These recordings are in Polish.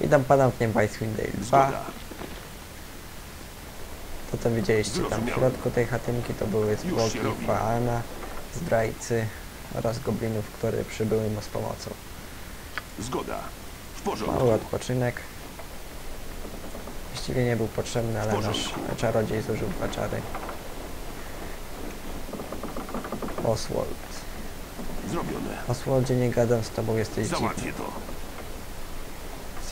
Witam pana w Niempa Swindale 2. Zgoda. To co widzieliście tam w środku tej chatynki to były zwłoki. Faana, zdrajcy oraz goblinów, które przybyły mu z pomocą. Zgoda. W Mały porządku. odpoczynek. Właściwie nie był potrzebny, ale nasz porządku. czarodziej zużył dwa czary. Oswald. Zrobione. Oswaldzie nie gadam z tobą, jesteś dziwny. Załatwię to.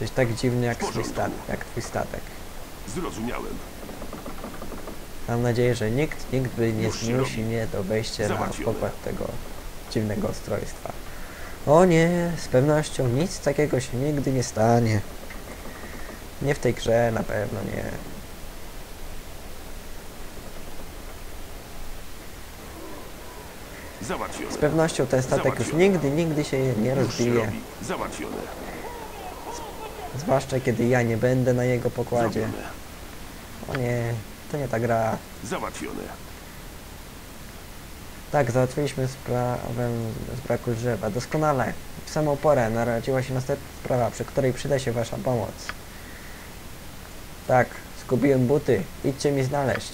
Jesteś tak dziwny jak W twój, porządku. stat, jak twój statek. Zrozumiałem. Mam nadzieję, że nikt nigdy nie Już się zmusi mnie do wejścia na pokład tego dziwnego ustrojstwa. O nie, z pewnością nic takiego się nigdy nie stanie. Nie w tej grze, na pewno nie. Z pewnością ten statek już nigdy, nigdy się nie rozbije. Załatwione. Zwłaszcza kiedy ja nie będę na jego pokładzie. Zrobione. O nie, to nie ta gra. Załatwione. Tak, załatwiliśmy sprawę z braku drzewa. Doskonale. W samą porę narodziła się następna sprawa, przy której przyda się wasza pomoc. Tak, zgubiłem buty. Idźcie mi znaleźć.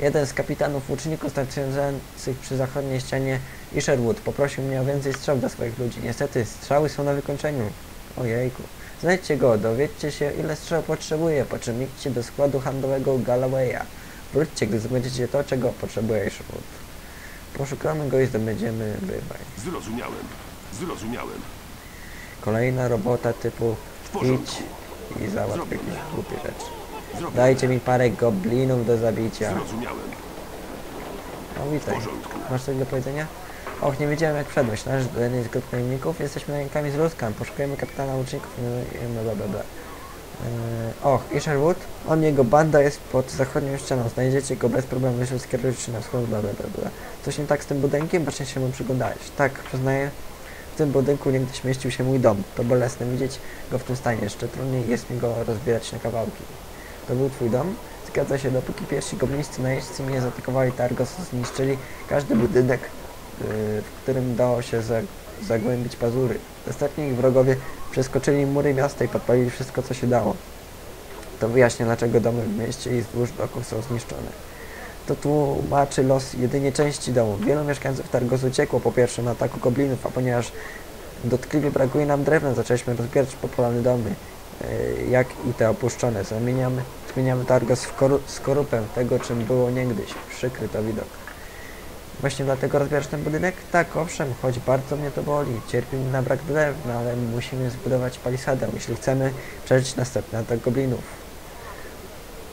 Jeden z kapitanów łuczników stacjonujących przy zachodniej ścianie Isherwood poprosił mnie o więcej strzał dla swoich ludzi. Niestety, strzały są na wykończeniu. Ojejku. Znajdźcie go, dowiedzcie się ile strzał potrzebuje, po czym idźcie do składu handlowego Gallowaya. Wróćcie, gdy zdobędziecie to, czego potrzebuje Isherwood. Poszukamy go i zdobędziemy bywaj. Zrozumiałem. Zrozumiałem. Kolejna robota typu idź i załatw jakieś głupie rzeczy. Zrobione. Dajcie mi parę goblinów do zabicia. Zrozumiałem. No witaj. Masz coś do powiedzenia? Och, nie wiedziałem jak wszedłeś. Należysz do jednej z grup najemników. Jesteśmy rękami z ludzkan. Poszukujemy kapitana łuczników. i- i Bla, bla, bla. Eee, och, Isherwood? On i jego banda jest pod zachodnią ścianą. Znajdziecie go bez problemu, jeśli skierujecie na wschód, bla, bla, bla. Coś nie tak z tym budynkiem? Bacznie się mu przyglądałeś. Tak, przyznaję. W tym budynku niegdyś mieścił się mój dom. To bolesne widzieć go w tym stanie. Jeszcze trudniej jest mi go rozbierać na kawałki. To był twój dom? Zgadza się, dopóki pierwsi goblińscy najeźdźcy nie zaatakowali Targos, zniszczyli każdy budynek, yy, w którym dało się za, zagłębić pazury. Następnie ich wrogowie przeskoczyli mury miasta i podpalili wszystko, co się dało. To wyjaśnia, dlaczego domy w mieście i wzdłuż doków są zniszczone. To tłumaczy los jedynie części domów. Wielu mieszkańców Targosu uciekło po pierwszym ataku goblinów, a ponieważ dotkliwie brakuje nam drewna, zaczęliśmy rozbierać popolane domy, yy, jak i te opuszczone. Zamieniamy, zmieniamy Targos w koru, skorupę tego, czym było niegdyś. Przykry to widok. Właśnie dlatego rozbierasz ten budynek? Tak, owszem, choć bardzo mnie to boli. Cierpimy na brak drewna, ale musimy zbudować palisadę, jeśli chcemy przeżyć następny atak goblinów.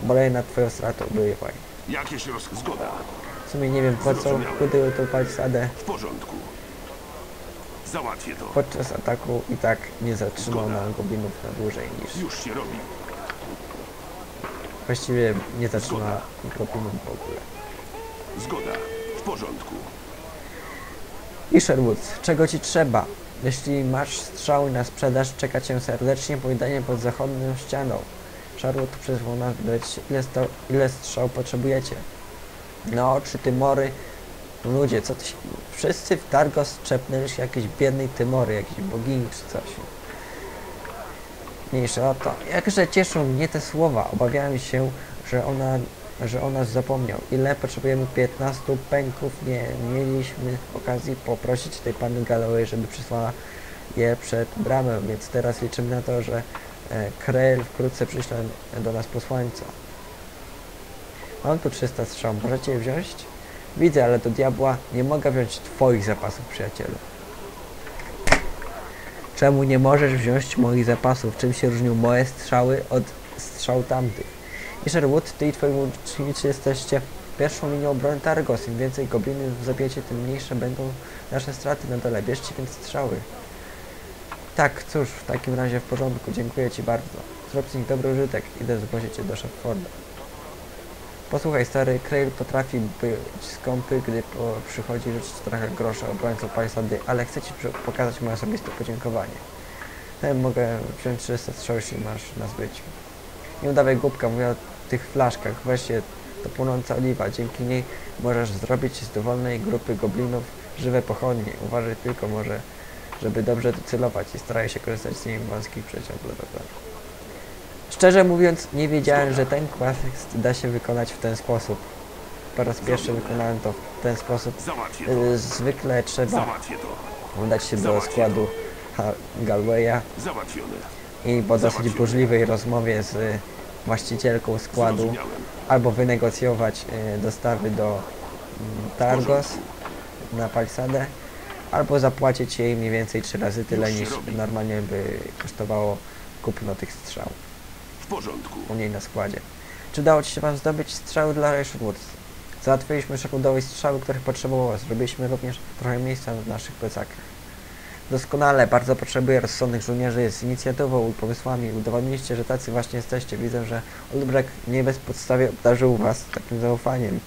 Boleję nad twoją stratą, bywaj. Jakieś roz... Zgoda. W sumie nie wiem po co budują tą palisadę. W porządku. Załatwię to. Podczas ataku i tak nie zatrzymał nam goblinów na dłużej niż... Już się robi. Właściwie nie zatrzyma goblinów w ogóle. Zgoda. Porządku. I Sherwood, czego ci trzeba? Jeśli masz strzały na sprzedaż, czeka cię serdecznie powitanie pod zachodnią ścianą. Sherwood przyzwał nas wydać ile, sto, ile strzał potrzebujecie. No, czy tymory? Ludzie, co ty się... Wszyscy w Targos czepnęli jakiejś biednej tymory, jakiejś bogini czy coś. Mniejsze o to. Jakże cieszą mnie te słowa. Obawiałem się, że ona, że o nas zapomniał. Ile potrzebujemy 15 pęków? Nie mieliśmy okazji poprosić tej pani Galloway, żeby przysłała je przed bramę, więc teraz liczymy na to, że e, Krell wkrótce przyśle do nas posłańca. Mam tu 300 strzał, możecie je wziąć? Widzę, ale do diabła nie mogę wziąć twoich zapasów, przyjacielu. Czemu nie możesz wziąć moich zapasów? Czym się różnią moje strzały od strzał tamtych? I Sherwood, ty i twoi łucznicy jesteście pierwszą linią obrony Targos. Im więcej goblinów zabijecie, tym mniejsze będą nasze straty na dole. Bierzcie więc strzały. Tak, cóż, w takim razie w porządku. Dziękuję ci bardzo. Zrób z nich dobry użytek. Idę zgłosić cię do Shepforda. Posłuchaj, stary, Krail potrafi być skąpy, gdy po, przychodzi rzucić trochę grosza obrońcą palisady, ale chcę ci pokazać moje osobiste podziękowanie. Ja mogę wziąć 300 strzał, jeśli masz na zbyciu. Nie udawaj głupka, mówię o tych flaszkach. Weź je, to płonąca oliwa. Dzięki niej możesz zrobić z dowolnej grupy goblinów żywe pochodnie. Uważaj tylko może, żeby dobrze docelować i staraj się korzystać z niej w wąskich przejściach, bla bla bla. Szczerze mówiąc, nie wiedziałem, że ten quest da się wykonać w ten sposób. Po raz pierwszy wykonałem to w ten sposób. Y, Zwykle trzeba udać się do składu Galwaya. I po dosyć burzliwej rozmowie z y, właścicielką składu albo wynegocjować y, dostawy do mm, Targos na Palisadę, albo zapłacić jej mniej więcej trzy razy tyle niż normalnie by kosztowało kupno tych strzał W porządku. u niej na składzie. Czy udało Ci się Wam zdobyć strzały dla Ration Woods? Załatwiliśmy Sherwoodowi strzały, których potrzebował. Zrobiliśmy również trochę miejsca w naszych plecakach. Doskonale, bardzo potrzebuję rozsądnych żołnierzy z inicjatywą i pomysłami. Udowodniliście, że tacy właśnie jesteście. Widzę, że Olbrek nie bez podstawy obdarzył Was takim zaufaniem.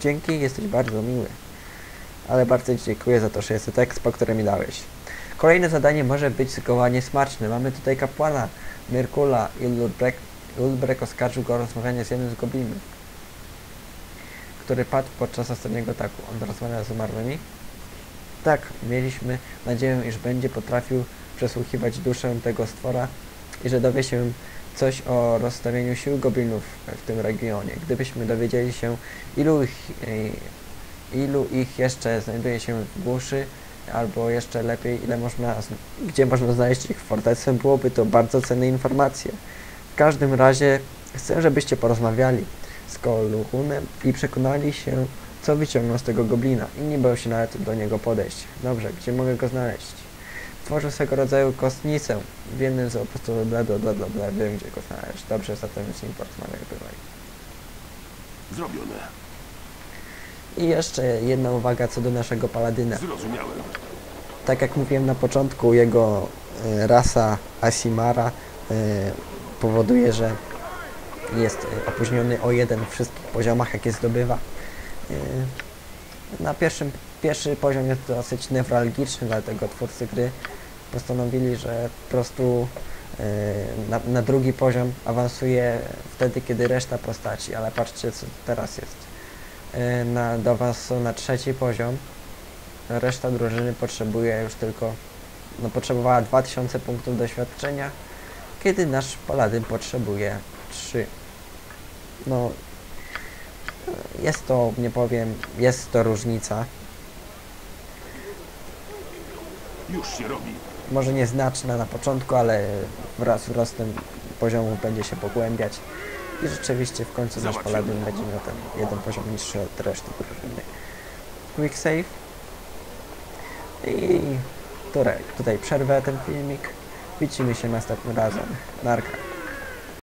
Dzięki, jesteś bardzo miły. Ale bardzo Ci dziękuję za to 600 expo, które mi dałeś. Kolejne zadanie może być zgoła smaczne. Mamy tutaj kapłana Myrkula i Ulbrek. Ulbrek oskarżył go o rozmawianie z jednym z goblinów, który padł podczas ostatniego ataku. On rozmawia z umarłymi? Tak, mieliśmy nadzieję, iż będzie potrafił przesłuchiwać duszę tego stwora i że dowie się coś o rozstawieniu sił goblinów w tym regionie. Gdybyśmy dowiedzieli się, ilu ich, e, ilu ich jeszcze znajduje się w głuszy, albo jeszcze lepiej, ile można, gdzie można znaleźć ich fortecę, byłoby to bardzo cenne informacje. W każdym razie chcę, żebyście porozmawiali z Koluchunem i przekonali się, co wyciągnął z tego goblina. Inni boją się nawet do niego podejść. Dobrze, gdzie mogę go znaleźć? Tworzył swego rodzaju kostnicę w jednym z apostolów bla bla bla bla bla, wiem gdzie go znaleźć. Dobrze, zatem z nim porozmawiaj, bywaj. Zrobione. I jeszcze jedna uwaga co do naszego paladyna. Zrozumiałem. tak jak mówiłem na początku, jego e, rasa Asimara e, powoduje, że jest e, opóźniony o jeden w wszystkich poziomach, jakie zdobywa. E, na pierwszym, pierwszy poziom jest dosyć newralgiczny, dlatego twórcy gry postanowili, że po prostu e, na, na drugi poziom awansuje wtedy, kiedy reszta postaci, ale patrzcie co teraz jest. E, Na, do awansu na trzeci poziom Reszta drużyny potrzebuje już tylko, no potrzebowała 2000 punktów doświadczenia, kiedy nasz paladyn potrzebuje 3. No, jest to, nie powiem, jest to różnica. Już się robi. Może nieznaczna na początku, ale wraz z wzrostem poziomu będzie się pogłębiać. I rzeczywiście w końcu nasz paladyn będzie miał ten jeden poziom niższy od reszty drużyny. Quick save. I tutaj, tutaj przerwę ten filmik. Widzimy się następnym razem. Narka.